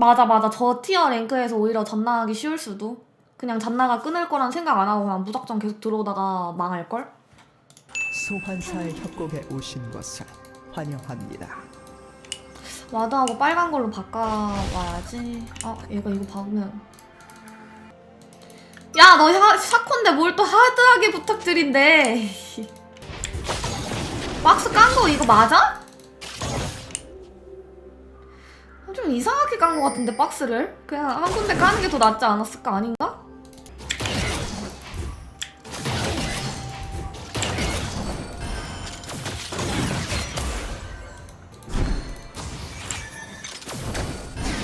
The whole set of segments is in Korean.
맞아 맞아 저 티어 랭크에서 오히려 전나가기 쉬울 수도 그냥 잔나가 끊을 거란 생각 안 하고 그냥 무작정 계속 들어오다가 망할 걸? 소환사의 협곡에 오신 것을 환영합니다. 와드하고 빨간 걸로 바꿔와야지 아 얘가 이거 박으면 야너 샤콘데 뭘 또 하드하게 부탁드린대 박스 깐 거 이거 맞아? 좀 이상하게 깐거 같은데 박스를 그냥 한 군데 까는 게 더 낫지 않았을까 아닌가?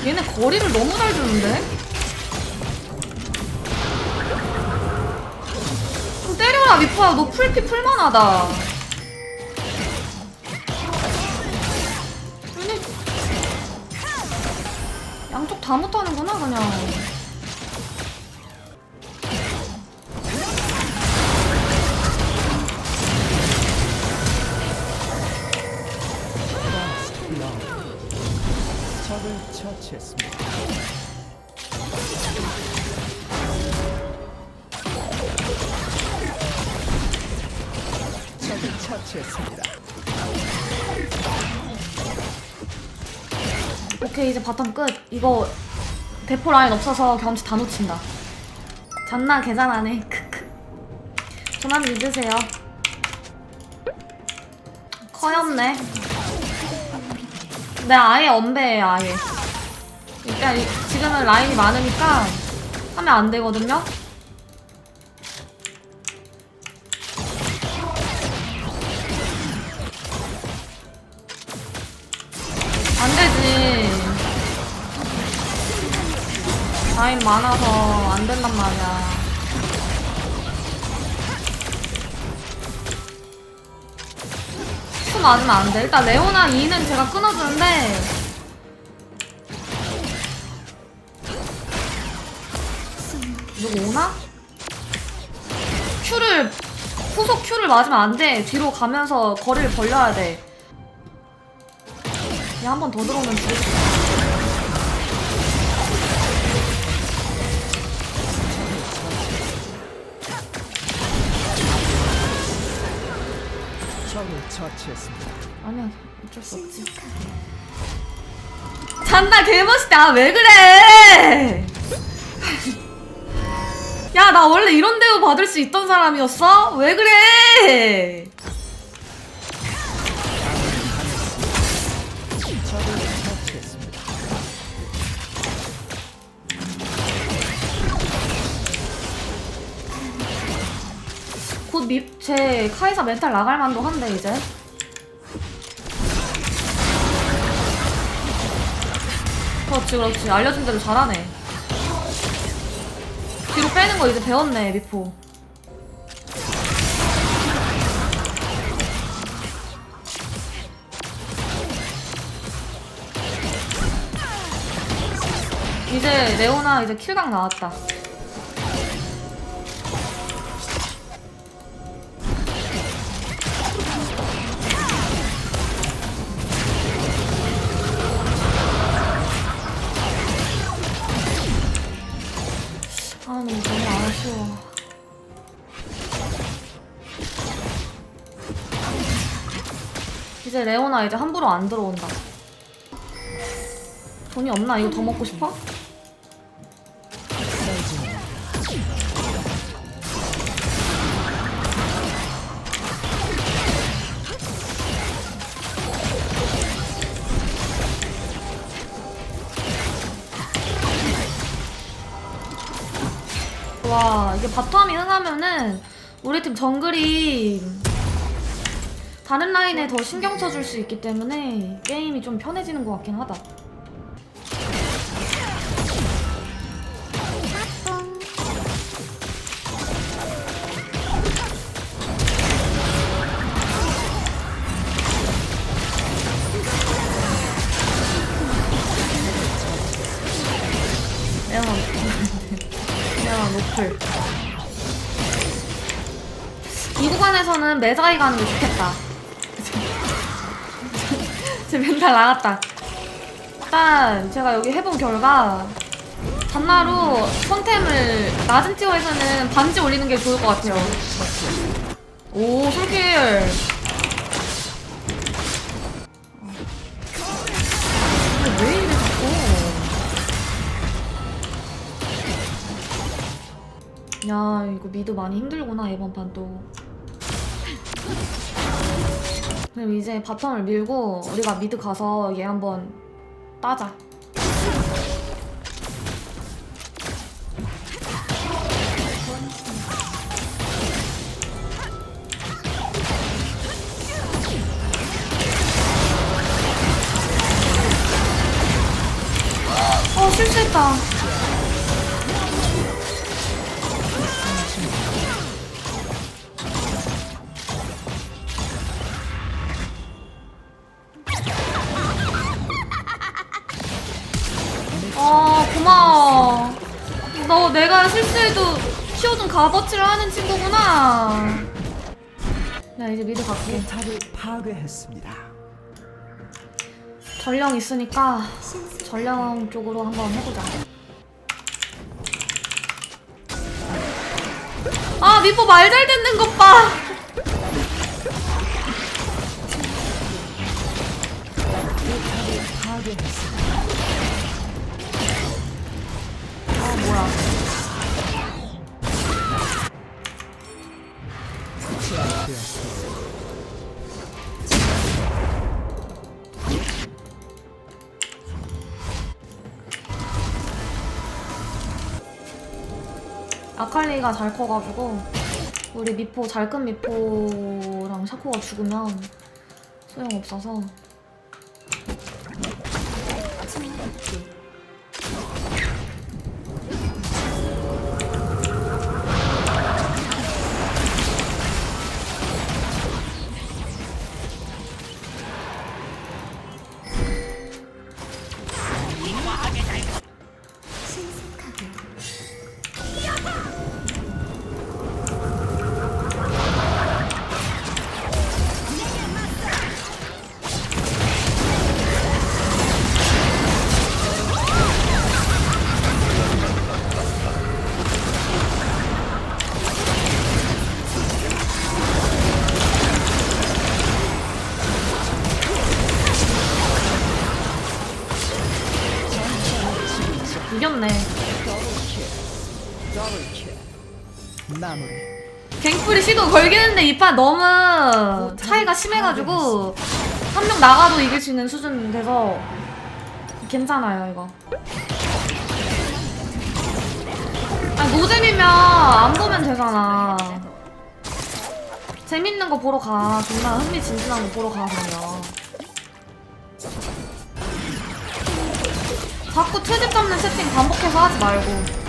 얘네 거리를 너무 잘 주는데? 좀 때려라 미포야 너 풀피 풀만하다 양쪽 다 못하는구나 그냥 적을 처치했습니다. 적을 처치했습니다. 오케이 이제 바텀 끝. 이거 대포 라인 없어서 경치 다 놓친다. 잔나 계산하네. 크크. 전화 믿으세요. 커였네. 네 아예 엄배예요 아예. 이- 지금은 라인이 많으니까 하면 안 되거든요? 안되 라인 많아서 안 된단 말이야. 수 맞으면 안 돼. 일단 레오나 2는 제가 끊어주는데. 누구 오나? 큐를, 후속 큐를 맞으면 안 돼. 뒤로 가면서 거리를 벌려야 돼. 얘 한 번 더 들어오면 죽겠어. 적을 처치했습니다. 아니야 어쩔 수 없지 잔나 개멋있다 아, 왜 그래 야 나 원래 이런 대우 받을 수 있던 사람이었어? 왜 그래 곧제 카이사 멘탈 나갈 만도 한데 이제. 그렇지 그렇지. 알려준 대로 잘하네. 뒤로 빼는 거 이제 배웠네 미포. 이제 레오나 이제 킬각 나왔다 이제 레오나 이제 함부로 안 들어온다 돈이 없나? 이거 더 먹고 싶어? 와 이게 바텀이 흥하면은 우리 팀 정글이 다른 라인에 더 신경 써줄 수 있기 때문에 게임이 좀 편해지는 것 같긴 하다. 이 구간에서는 매자이 가는 게 좋겠다 제 멘탈 나갔다 일단 제가 여기 해본 결과 잔나로 선템을 낮은 티어에서는 반지 올리는 게 좋을 것 같아요. 오. 어. 근데 왜 이래 자꾸? 야, 이거 미드 많이 힘들구나 이번 판도. 그럼 이제 바텀을 밀고 우리가 미드 가서 얘 한번 따자. 어 실수했다. 내가 실수해도 키워준 값어치를 하는 친구구나. 나 이제 미드 갈게. 포탑을 파괴했습니다. 전령 있으니까 전령 쪽으로 한번 해보자. 아 미포 말 잘 듣는 것 봐. 파괴했습니다. 아칼리가 잘 커가지고 우리 미포 잘 큰 미포랑 샤코가 죽으면 소용없어서 마무리. 갱플이 시도 걸기는데 이 판 너무 차이가 심해가지고 한 명 나가도 이길 수 있는 수준 돼서 괜찮아요 이거. 아니 노잼이면 안 보면 되잖아. 재밌는 거 보러 가. 정말 흥미진진한 거 보러 가 그러면. 자꾸 채집 잡는 세팅 반복해서 하지 말고.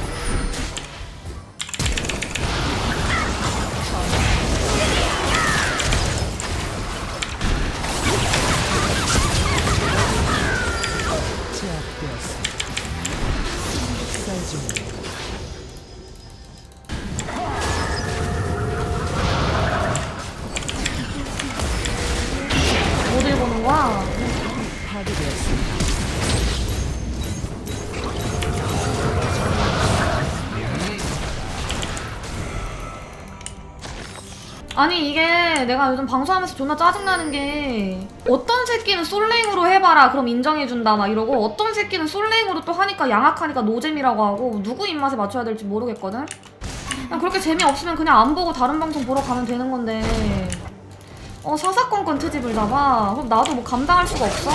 아니 이게 내가 요즘 방송하면서 존나 짜증나는 게 어떤 새끼는 솔랭으로 해봐라 그럼 인정해준다 막 이러고 어떤 새끼는 솔랭으로 또 하니까 양악하니까 노잼이라고 하고 누구 입맛에 맞춰야 될지 모르겠거든? 그냥 그렇게 재미없으면 그냥 안 보고 다른 방송 보러 가면 되는 건데. 어 사사건건 트집을 잡아 그럼 나도 뭐 감당할 수가 없어.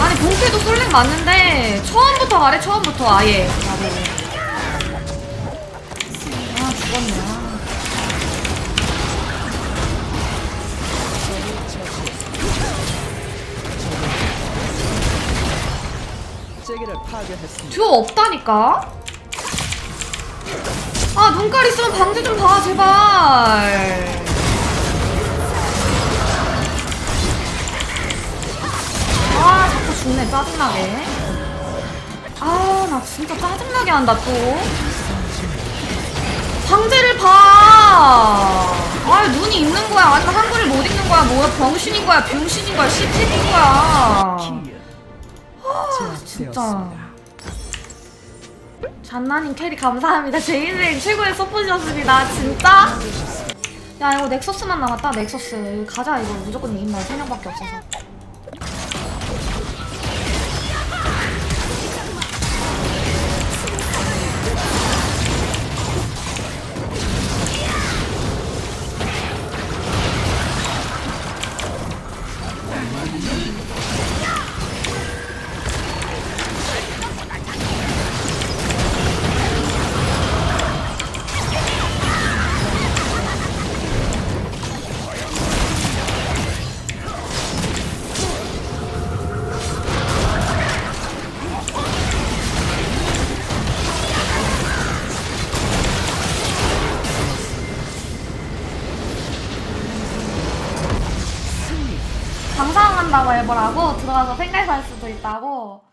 아니 본캐도 솔랭 맞는데 처음부터 말해 처음부터. 아예. 나도 아 파괴했습니다. 듀오 없다니까? 아 눈깔 있으면 방지 좀 봐 제발 아 자꾸 죽네 짜증나게 아 나 진짜 짜증나게 한다 또 방제를 봐. 아 눈이 있는 거야. 아니면 한글을 못 읽는 거야. 뭐야 병신인 거야 병신인 거야 시집인 거야. 아, 진짜. 잔나님 캐리 감사합니다. 제 인생 최고의 서포트였습니다. 진짜? 야 이거 넥서스만 남았다 넥서스. 가자. 이거 무조건 이긴다. 3명밖에 없어서 나와서 생각할 수도 있다고.